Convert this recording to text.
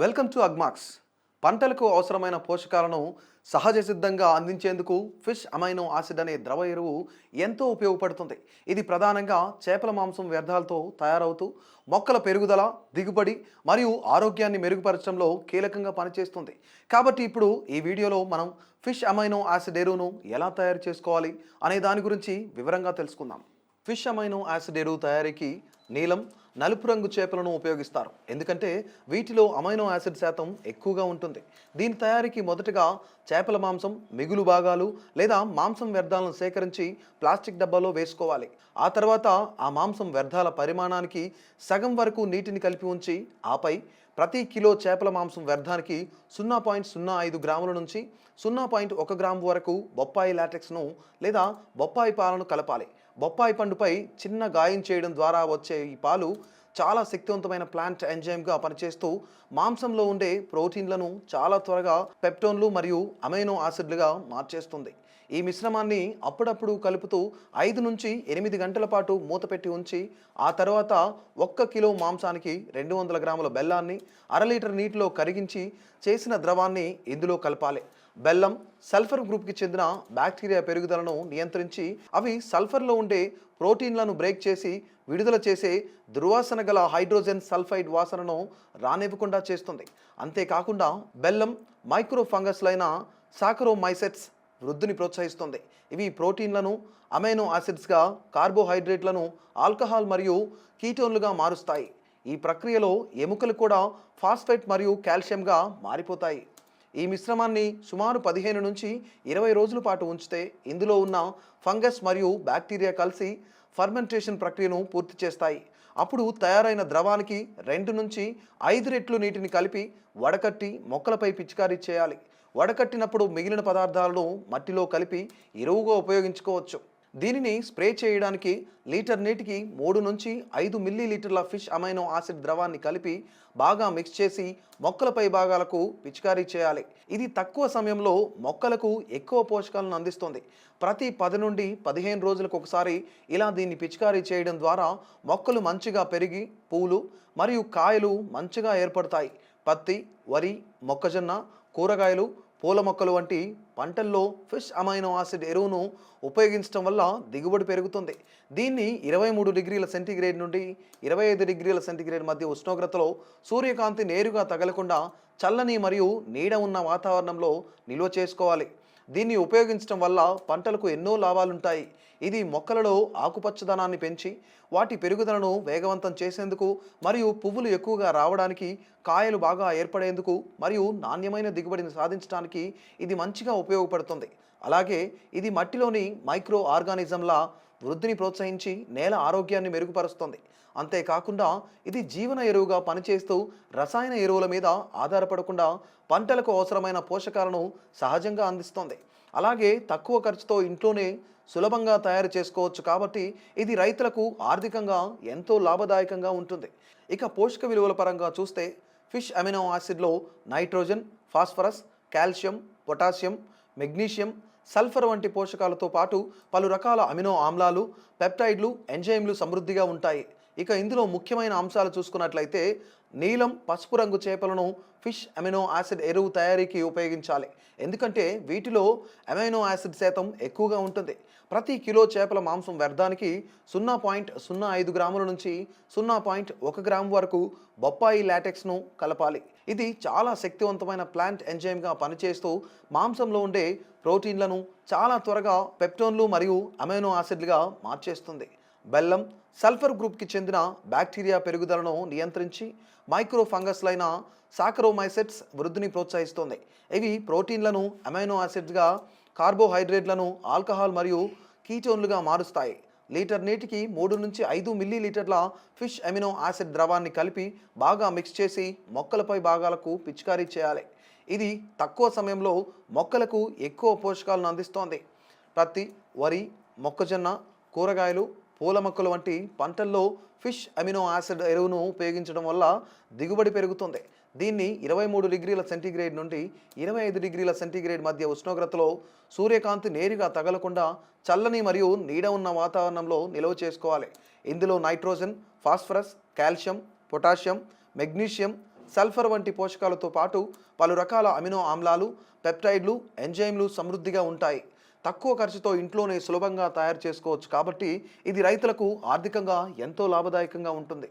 Welcome to Agmax. పంటలకు అవసరమైన పోషకాలను సహజ సిద్ధంగా అందించేందుకు ఫిష్ అమైనో ఆసిడ్ అనే ద్రవ ఎరువు ఎంతో ఉపయోగపడుతుంది. ఇది ప్రధానంగా చేపల మాంసం వ్యర్థాలతో తయారవుతూ మొక్కల పెరుగుదల దిగుబడి మరియు ఆరోగ్యాన్ని మెరుగుపరచడంలో కీలకంగా పనిచేస్తుంది. కాబట్టి ఇప్పుడు ఈ వీడియోలో మనం ఫిష్ అమైనో ఆసిడ్ ఎరువును ఎలా తయారు చేసుకోవాలి అనే దాని గురించి వివరంగా తెలుసుకుందాం. ఫిష్ అమైనో యాసిడ్ ఎరువు తయారీకి నీలం నలుపు రంగు చేపలను ఉపయోగిస్తారు. ఎందుకంటే వీటిలో అమైనో యాసిడ్ శాతం ఎక్కువగా ఉంటుంది. దీని తయారీకి మొదటగా చేపల మాంసం మిగులు భాగాలు లేదా మాంసం వ్యర్థాలను సేకరించి ప్లాస్టిక్ డబ్బాలో వేసుకోవాలి. ఆ తర్వాత ఆ మాంసం వ్యర్థాల పరిమాణానికి సగం వరకు నీటిని కలిపి ఉంచి ఆపై ప్రతి కిలో చేపల మాంసం వ్యర్థానికి సున్నా పాయింట్ సున్నా ఐదు గ్రాముల నుంచి సున్నా పాయింట్ ఒక గ్రాము వరకు బొప్పాయి లాటెక్స్ను లేదా బొప్పాయి పాలను కలపాలి. బొప్పాయి పండుపై చిన్న గాయం చేయడం ద్వారా వచ్చే ఈ పాలు చాలా శక్తివంతమైన ప్లాంట్ ఎంజైమ్గా పనిచేస్తూ మాంసంలో ఉండే ప్రోటీన్లను చాలా త్వరగా పెప్టోన్లు మరియు అమైనో యాసిడ్లుగా మార్చేస్తుంది. ఈ మిశ్రమాన్ని అప్పుడప్పుడు కలుపుతూ ఐదు నుంచి ఎనిమిది గంటల పాటు మూతపెట్టి ఉంచి ఆ తర్వాత ఒక్క కిలో మాంసానికి రెండు వందల గ్రాముల బెల్లాన్ని అర లీటర్ నీటిలో కరిగించి చేసిన ద్రవాన్ని ఇందులో కలపాలి. బెల్లం సల్ఫర్ గ్రూప్కి చెందిన బ్యాక్టీరియా పెరుగుదలను నియంత్రించి అవి సల్ఫర్లో ఉండే ప్రోటీన్లను బ్రేక్ చేసి విడుదల చేసే దుర్వాసన గల హైడ్రోజన్ సల్ఫైడ్ వాసనను రానివ్వకుండా చేస్తుంది. అంతేకాకుండా బెల్లం మైక్రో ఫంగస్లైన సాకరోమైసెట్స్ వృద్ధిని ప్రోత్సహిస్తుంది. ఇవి ప్రోటీన్లను అమైనో యాసిడ్స్గా కార్బోహైడ్రేట్లను ఆల్కహాల్ మరియు కీటోన్లుగా మారుస్తాయి. ఈ ప్రక్రియలో ఎముకలు కూడా ఫాస్ఫేట్ మరియు కాల్షియంగా మారిపోతాయి. ఈ మిశ్రమాన్ని సుమారు పదిహేను నుంచి ఇరవై రోజుల పాటు ఉంచితే ఇందులో ఉన్న ఫంగస్ మరియు బ్యాక్టీరియా కలిసి ఫర్మెంటేషన్ ప్రక్రియను పూర్తి చేస్తాయి. అప్పుడు తయారైన ద్రవానికి రెండు నుంచి ఐదు రెట్లు నీటిని కలిపి వడకట్టి మొక్కలపై పిచికారీ చేయాలి. వడకట్టినప్పుడు మిగిలిన పదార్థాలను మట్టిలో కలిపి ఎరువుగా ఉపయోగించుకోవచ్చు. దీనిని స్ప్రే చేయడానికి లీటర్ నీటికి మూడు నుంచి ఐదు మిల్లీ లీటర్ల ఫిష్ అమైనో ఆసిడ్ ద్రవాన్ని కలిపి బాగా మిక్స్ చేసి మొక్కలపై భాగాలకు పిచికారీ చేయాలి. ఇది తక్కువ సమయంలో మొక్కలకు ఎక్కువ పోషకాలను అందిస్తుంది. ప్రతి పది నుండి పదిహేను రోజులకు ఒకసారి ఇలా దీన్ని పిచికారీ చేయడం ద్వారా మొక్కలు మంచిగా పెరిగి పూలు మరియు కాయలు మంచిగా ఏర్పడతాయి. పత్తి వరి మొక్కజొన్న కూరగాయలు పూల మొక్కలు వంటి పంటల్లో ఫిష్ అమైనో యాసిడ్ ఎరువును ఉపయోగించడం వల్ల దిగుబడి పెరుగుతుంది. దీన్ని ఇరవై మూడు డిగ్రీల సెంటీగ్రేడ్ నుండి ఇరవై ఐదు డిగ్రీల సెంటీగ్రేడ్ మధ్య ఉష్ణోగ్రతలో సూర్యకాంతి నేరుగా తగలకుండా చల్లని మరియు నీడ ఉన్న వాతావరణంలో నిల్వ చేసుకోవాలి. దీన్ని ఉపయోగించడం వల్ల పంటలకు ఎన్నో లాభాలుంటాయి. ఇది మొక్కలలో ఆకుపచ్చదనాన్ని పెంచి వాటి పెరుగుదలను వేగవంతం చేసేందుకు మరియు పువ్వులు ఎక్కువగా రావడానికి కాయలు బాగా ఏర్పడేందుకు మరియు నాణ్యమైన దిగుబడిని సాధించడానికి ఇది మంచిగా ఉపయోగపడుతుంది. అలాగే ఇది మట్టిలోని మైక్రో ఆర్గానిజంల వృద్ధిని ప్రోత్సహించి నేల ఆరోగ్యాన్ని మెరుగుపరుస్తుంది. అంతేకాకుండా ఇది జీవన ఎరువుగా పనిచేస్తూ రసాయన ఎరువుల మీద ఆధారపడకుండా పంటలకు అవసరమైన పోషకాలను సహజంగా అందిస్తుంది. అలాగే తక్కువ ఖర్చుతో ఇంట్లోనే సులభంగా తయారు చేసుకోవచ్చు కాబట్టి ఇది రైతులకు ఆర్థికంగా ఎంతో లాభదాయకంగా ఉంటుంది. ఇక పోషక విలువల పరంగా చూస్తే fish amino యాసిడ్లో nitrogen phosphorus calcium potassium magnesium sulphur వంటి పోషకాలతో పాటు పలు రకాల అమినో ఆమ్లాలు పెప్టైడ్లు ఎంజైమ్లు సమృద్ధిగా ఉంటాయి. ఇక ఇందులో ముఖ్యమైన అంశాలు చూసుకున్నట్లయితే నీలం పసుపు రంగు చేపలను ఫిష్ అమినో యాసిడ్ ఎరువు తయారీకి ఉపయోగించాలి. ఎందుకంటే వీటిలో అమైనో యాసిడ్ శాతం ఎక్కువగా ఉంటుంది. ప్రతి కిలో చేపల మాంసం వ్యర్థానికి సున్నా పాయింట్ సున్నా ఐదు గ్రాముల నుంచి సున్నా పాయింట్ ఒక గ్రాము వరకు బొప్పాయి లాటెక్స్ను కలపాలి. ఇది చాలా శక్తివంతమైన ప్లాంట్ ఎంజైమ్గా పనిచేస్తూ మాంసంలో ఉండే ప్రోటీన్లను చాలా త్వరగా పెప్టోన్లు మరియు అమైనో యాసిడ్లుగా మార్చేస్తుంది. బెల్లం సల్ఫర్ గ్రూప్కి చెందిన బ్యాక్టీరియా పెరుగుదలను నియంత్రించి మైక్రో ఫంగస్లైన సాకరోమైసెట్స్ వృద్ధిని ప్రోత్సహిస్తుంది. ఇవి ప్రోటీన్లను అమైనో యాసిడ్స్గా కార్బోహైడ్రేట్లను ఆల్కహాల్ మరియు కీటోన్లుగా మారుస్తాయి. లీటర్ నీటికి మూడు నుంచి ఐదు మిల్లీ లీటర్ల ఫిష్ అమినో యాసిడ్ ద్రవాన్ని కలిపి బాగా మిక్స్ చేసి మొక్కలపై భాగాలకు పిచికారీ చేయాలి. ఇది తక్కువ సమయంలో మొక్కలకు ఎక్కువ పోషకాలను అందిస్తోంది. పత్తి వరి మొక్కజొన్న కూరగాయలు పూల మొక్కలు వంటి పంటల్లో ఫిష్ అమినో యాసిడ్ ఎరువును ఉపయోగించడం వల్ల దిగుబడి పెరుగుతుంది. దీన్ని ఇరవై మూడు డిగ్రీల సెంటీగ్రేడ్ నుండి ఇరవై ఐదు డిగ్రీల సెంటీగ్రేడ్ మధ్య ఉష్ణోగ్రతలో సూర్యకాంతి నేరుగా తగలకుండా చల్లని మరియు నీడ ఉన్న వాతావరణంలో నిల్వ చేసుకోవాలి. ఇందులో nitrogen phosphorus calcium potassium magnesium sulphur వంటి పోషకాలతో పాటు పలు రకాల అమినో ఆమ్లాలు పెప్టైడ్లు ఎంజైమ్లు సమృద్ధిగా ఉంటాయి. తక్కువ ఖర్చుతో ఇంట్లోనే సులభంగా తయారు చేసుకోవచ్చు. కాబట్టి ఇది రైతులకు ఆర్థికంగా ఎంతో లాభదాయకంగా ఉంటుంది.